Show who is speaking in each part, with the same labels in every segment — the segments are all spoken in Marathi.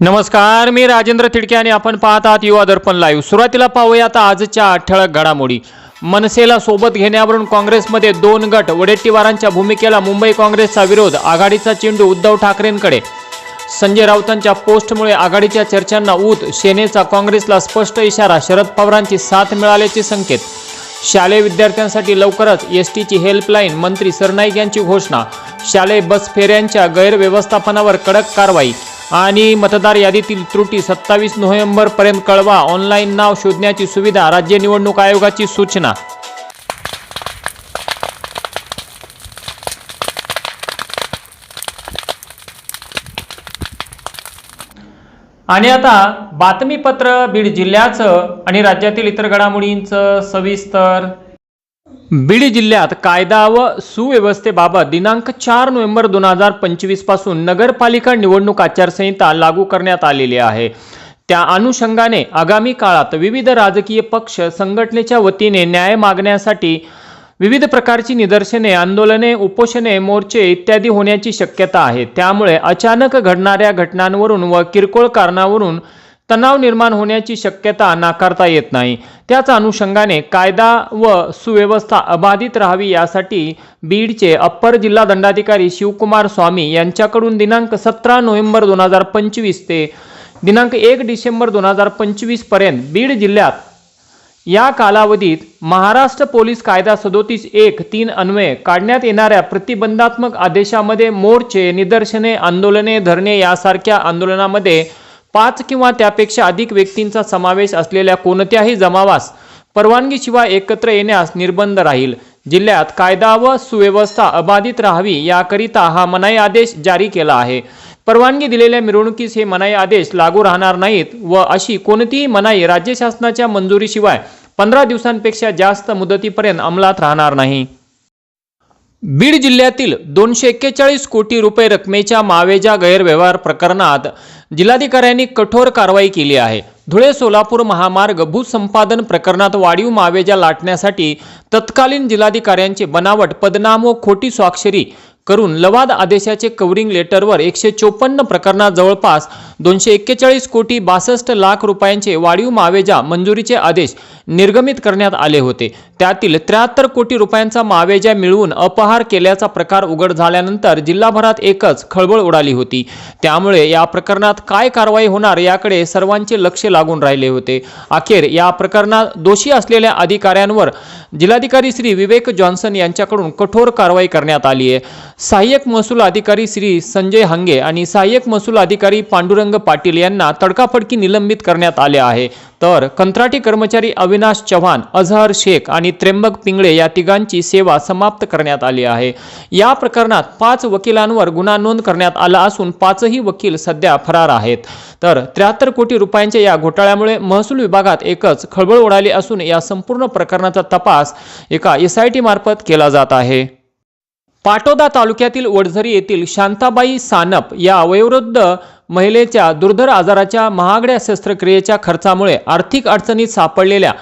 Speaker 1: नमस्कार मी राजेंद्र तिडके आणि आपण पाहत आहात युवा दर्पण लाईव्ह सुरुवातीला पाहूया आता आजच्या ठळक घडामोडी. मनसेला सोबत घेण्यावरून काँग्रेसमध्ये दोन गट. वडेट्टीवारांच्या भूमिकेला मुंबई काँग्रेसचा विरोध आघाडीचा चेंडू उद्धव ठाकरेंकडे. संजय राऊतांच्या पोस्टमुळे आघाडीच्या चर्चांना ऊत सेनेचा काँग्रेसला स्पष्ट इशारा शरद पवारांची साथ मिळाल्याचे संकेत. शालेय विद्यार्थ्यांसाठी लवकरच एस टीची हेल्पलाईन मंत्री सरनाईक यांची घोषणा. शालेय बस फेऱ्यांच्या गैरव्यवस्थापनावर कडक कारवाई. आणि मतदार यादीतील त्रुटी सत्तावीस नोव्हेंबरपर्यंत कळवा. ऑनलाईन नाव शोधण्याची सुविधा राज्य निवडणूक आयोगाची सूचना. आणि आता बातमीपत्र बीड जिल्ह्याचं आणि राज्यातील इतर घडामोडींचं सविस्तर बीड जिल्ह्यात कायदा व सुव्यवस्थेबाबत दिनांक चार नोव्हेंबर दोन हजार पंचवीसपासून नगरपालिका निवडणूक आचारसंहिता लागू करण्यात आलेली आहे. त्या अनुषंगाने आगामी काळात विविध राजकीय पक्ष संघटनेच्या वतीने न्याय मागण्यासाठी विविध प्रकारची निदर्शने आंदोलने उपोषणे मोर्चे इत्यादी होण्याची शक्यता आहे. त्यामुळे अचानक घडणाऱ्या घटनांवरून व किरकोळ कारणावरून तणाव निर्माण होण्याची शक्यता नाकारता येत नाही. त्याच अनुषंगाने कायदा व सुव्यवस्था अबाधित राहावी यासाठी बीडचे अप्पर जिल्हा दंडाधिकारी शिवकुमार स्वामी यांच्याकडून दिनांक सतरा नोव्हेंबर दोन हजार पंचवीस ते दिनांक एक डिसेंबर दोन हजार पंचवीसपर्यंत बीड जिल्ह्यात या कालावधीत महाराष्ट्र पोलीस कायदा सदोतीस एक तीन अन्वये काढण्यात येणाऱ्या प्रतिबंधात्मक आदेशामध्ये मोर्चे निदर्शने आंदोलने धरणे यासारख्या आंदोलनामध्ये पाच किंवा त्यापेक्षा अधिक व्यक्तींचा समावेश असलेल्या कोणत्याही जमावास परवानगीशिवाय एकत्र येण्यास निर्बंध राहील. जिल्ह्यात कायदा व सुव्यवस्था अबाधित राहावी याकरिता हा मनाई आदेश जारी केला आहे. परवानगी दिलेल्या मिरवणुकीस हे मनाई आदेश लागू राहणार नाहीत व अशी कोणतीही मनाई राज्य शासनाच्या मंजुरीशिवाय पंधरा दिवसांपेक्षा जास्त मुदतीपर्यंत अंमलात राहणार नाही. बीड जिल्ह्यातील दोनशे एक्केचाळीस कोटी रुपये रकमेच्या मावेजा गैरव्यवहार प्रकरणात जिल्हाधिकाऱ्यांनी कठोर कारवाई केली आहे. धुळे सोलापूर महामार्ग भूसंपादन प्रकरणात वाढीव मावेजा लाटण्यासाठी तत्कालीन जिल्हाधिकाऱ्यांचे बनावट पदनाम व खोटी स्वाक्षरी करून लवाद आदेशाचे कवरिंग लेटरवर एकशे चोपन्न प्रकरणात जवळपास दोनशे एक्केचाळीस कोटी बासष्ट लाख रुपयांचे वाढीव मावेजा मंजुरीचे आदेश निर्गमित करण्यात आले होते. त्यातील त्र्याहत्तर कोटी रुपयांचा मावेजा मिळवून अपहार केल्याचा प्रकार उघड झाल्यानंतर जिल्हाभरात एकच खळबळ उडाली होती. त्यामुळे या प्रकरणात काय कारवाई होणार याकडे सर्वांचे लक्ष लागून राहिले होते. अखेर या प्रकरणात दोषी असलेल्या अधिकाऱ्यांवर जिल्हाधिकारी श्री विवेक जॉन्सन यांच्याकडून कठोर कारवाई करण्यात आली आहे. सहाय्यक महसूल अधिकारी श्री संजय हंगे आणि सहाय्यक महसूल अधिकारी पांडुरंग पाटील यांना तडकाफडकी निलंबित करण्यात आले आहे. तर कंत्राटी कर्मचारी अविनाश चव्हाण अझहर शेख आणि त्र्यंबक पिंगळे या तिघांची सेवा समाप्त करण्यात आली आहे. या प्रकरणात पाच वकिलांवर गुन्हा नोंद करण्यात आला असून पाचही वकील सध्या फरार आहेत. तर त्र्याहत्तर कोटी रुपयांच्या या घोटाळ्यामुळे महसूल विभागात एकच खळबळ उडाली असून या संपूर्ण प्रकरणाचा तपास एका एस आय टी मार्फत केला जात आहे. पाटोदा तालुक्यातील वडझरी येथील शांताबाई सानप या वयोवृद्ध महिलेच्या दुर्धर आजाराच्या महागड्या शस्त्रक्रियेच्या खर्चामुळे आर्थिक अडचणीत सापडलेल्या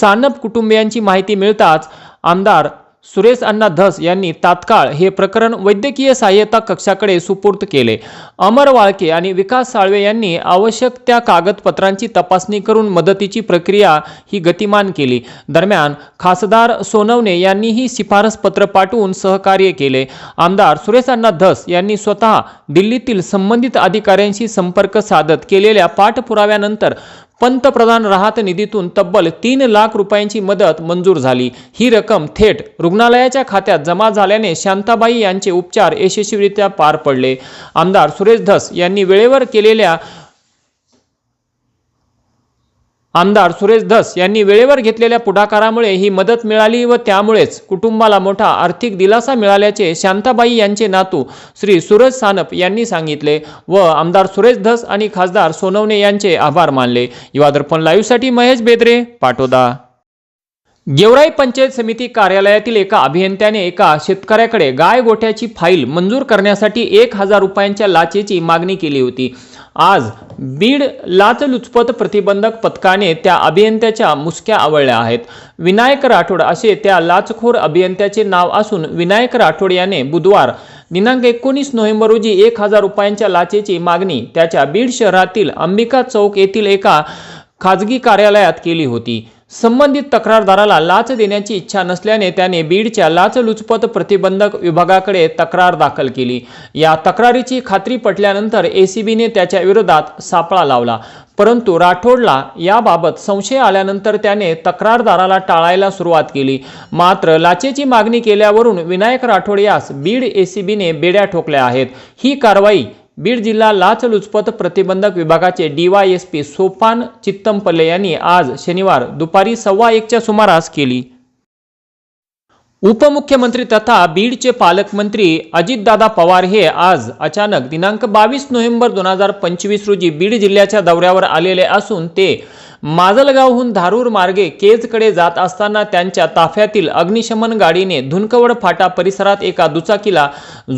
Speaker 1: सानप कुटुंबियांची माहिती मिळताच आमदार सुरेश अण्णा धस यांनी तात्काळ हे प्रकरण वैद्यकीय सहाय्यता कक्षाकडे सुपूर्द केले. अमर वाळके आणि विकास साळवे यांनी आवश्यक त्या कागदपत्रांची तपासणी करून मदतीची प्रक्रिया ही गतिमान केली. दरम्यान खासदार सोनवणे यांनीही शिफारस पत्र पाठवून सहकार्य केले. आमदार सुरेश अण्णा धस यांनी स्वतः दिल्लीतील संबंधित अधिकाऱ्यांशी संपर्क साधत केलेल्या पाठपुराव्यानंतर पंतप्रधान राहत निधीतून तब्बल तीन लाख रुपयांची मदत मंजूर झाली. ही रक्कम थेट रुग्णालयाच्या खात्यात जमा झाल्याने शांताबाई यांचे उपचार यशस्वीरित्या पार पडले. आमदार सुरेश धस यांनी वेळेवर केलेल्या आमदार सुरेश धस यांनी वेळेवर घेतलेल्या पुढाकारामुळे ही मदत मिळाली व त्यामुळेच कुटुंबाला मोठा आर्थिक दिलासा मिळाल्याचे शांताबाई यांचे नातू श्री सूरज सानप यांनी सांगितले व आमदार सुरेश धस आणि खासदार सोनवणे यांचे आभार मानले. युवा दर्पण लाईव्हसाठी महेश बेदरे पाटोदा. गेवराई पंचायत समिती कार्यालयातील एका अभियंत्याने एका शेतकऱ्याकडे गाय गोठ्याची फाईल मंजूर करण्यासाठी एक हजार रुपयांच्या लाचेची मागणी केली होती. आज बीड लाचलुचपत प्रतिबंधक पथकाने त्या अभियंत्याच्या मुसक्या आवळल्या आहेत. विनायक राठोड असे त्या लाचखोर अभियंत्याचे नाव असून विनायक राठोड याने बुधवार दिनांक एकोणीस नोव्हेंबर रोजी एक हजार रुपयांच्या लाचेची मागणी त्याच्या बीड शहरातील अंबिका चौक येथील एका खाजगी कार्यालयात केली होती. संबंधित तक्रारदाराला लाच देण्याची इच्छा नसल्याने त्याने बीडच्या लाचलुचपत प्रतिबंधक विभागाकडे तक्रार दाखल केली. या तक्रारीची खात्री पटल्यानंतर एसीबीने त्याच्या विरोधात सापळा लावला. परंतु राठोडला याबाबत संशय आल्यानंतर त्याने तक्रारदाराला टाळायला सुरुवात केली. मात्र लाचेची मागणी केल्यावरून विनायक राठोड यास बीड एसीबीने बेड्या ठोकल्या आहेत. ही कारवाई बीड जिल्हा लाचलुचपत प्रतिबंधक विभागाचे डीवायएसपी सोपान चित्तमपल्ले यांनी आज शनिवार दुपारी सव्वा एकच्या सुमारास केली. उपमुख्यमंत्री तथा बीडचे पालकमंत्री अजितदादा पवार हे आज अचानक दिनांक बावीस नोव्हेंबर दोन हजार पंचवीस रोजी बीड जिल्ह्याच्या दौऱ्यावर आलेले असून ते माजलगावहून धारूर मार्गे केजकडे जात असताना त्यांच्या ताफ्यातील अग्निशमन गाडीने धुनकवड फाटा परिसरात एका दुचाकीला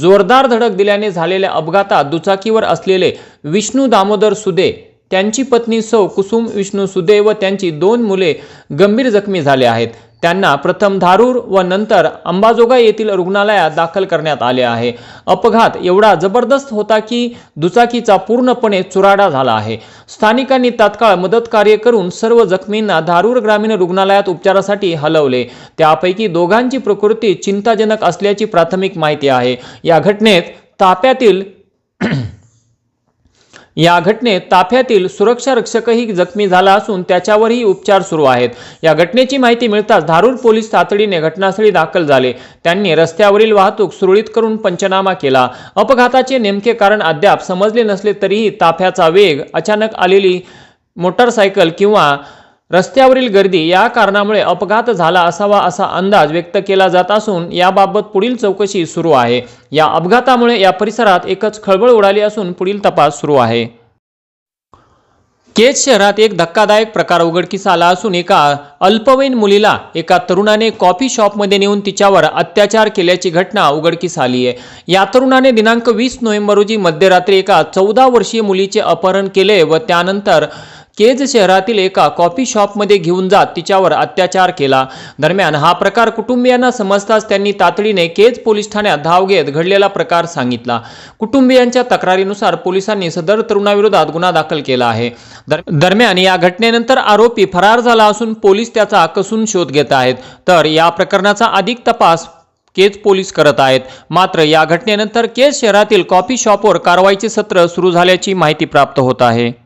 Speaker 1: जोरदार धडक दिल्याने झालेल्या अपघातात दुचाकीवर असलेले विष्णू दामोदर सुदे त्यांची पत्नी सौ कुसुम विष्णू सुदे व त्यांची दोन मुले गंभीर जखमी झाले आहेत. त्यांना प्रथम धारूर व नंतर अंबाजोगाई येथील रुग्णालयात दाखल करण्यात आले आहे. अपघात एवढा जबरदस्त होता की दुचाकीचा पूर्णपणे चुराडा झाला आहे. स्थानिकांनी तात्काळ मदत कार्य करून सर्व जखमींना धारूर ग्रामीण रुग्णालयात उपचारासाठी हलवले. त्यापैकी दोघांची प्रकृती चिंताजनक असल्याची प्राथमिक माहिती आहे. या घटनेत ताप्यातील या घटनेत ताफ्यातील सुरक्षा रक्षकही जखमी झाला असून त्याच्यावरही उपचार सुरू आहेत. या घटनेची माहिती मिळताच धारूर पोलीस तातडीने घटनास्थळी दाखल झाले. त्यांनी रस्त्यावरील वाहतूक सुरळीत करून पंचनामा केला. अपघाताचे नेमके कारण अद्याप समजले नसले तरीही ताफ्याचा वेग अचानक आलेली मोटारसायकल किंवा रस्त्यावरील गर्दी या कारणामुळे अपघात झाला असावा असा अंदाज व्यक्त केला जात असून याबाबत पुढील चौकशी सुरू आहे. या अपघातामुळे या परिसरात एकच खळबळ उडाली असून पुढील तपास सुरू आहे. केज शहरात एक धक्कादायक प्रकार उघडकीस आला असून एका अल्पवयीन मुलीला एका तरुणाने कॉफी शॉपमध्ये नेऊन तिच्यावर अत्याचार केल्याची घटना उघडकीस आली आहे. या तरुणाने दिनांक वीस नोव्हेंबर रोजी मध्यरात्री एका चौदा वर्षीय मुलीचे अपहरण केले व त्यानंतर केज शहरातील एका कॉफी शॉपमध्ये घेऊन जात तिच्यावर अत्याचार केला. दरम्यान हा प्रकार कुटुंबियांना समजताच त्यांनी तातडीने केज पोलीस ठाण्यात धाव घेत घडलेला प्रकार सांगितला. कुटुंबियांच्या तक्रारीनुसार पोलिसांनी सदर तरुणाविरोधात गुन्हा दाखल केला आहे. दर- दरम्यान या घटनेनंतर आरोपी फरार झाला असून पोलीस त्याचा कसून शोध घेत आहेत. तर या प्रकरणाचा अधिक तपास केज पोलीस करत आहेत. मात्र या घटनेनंतर केज शहरातील कॉफी शॉपवर कारवाईचे सत्र सुरू झाल्याची माहिती प्राप्त होत आहे.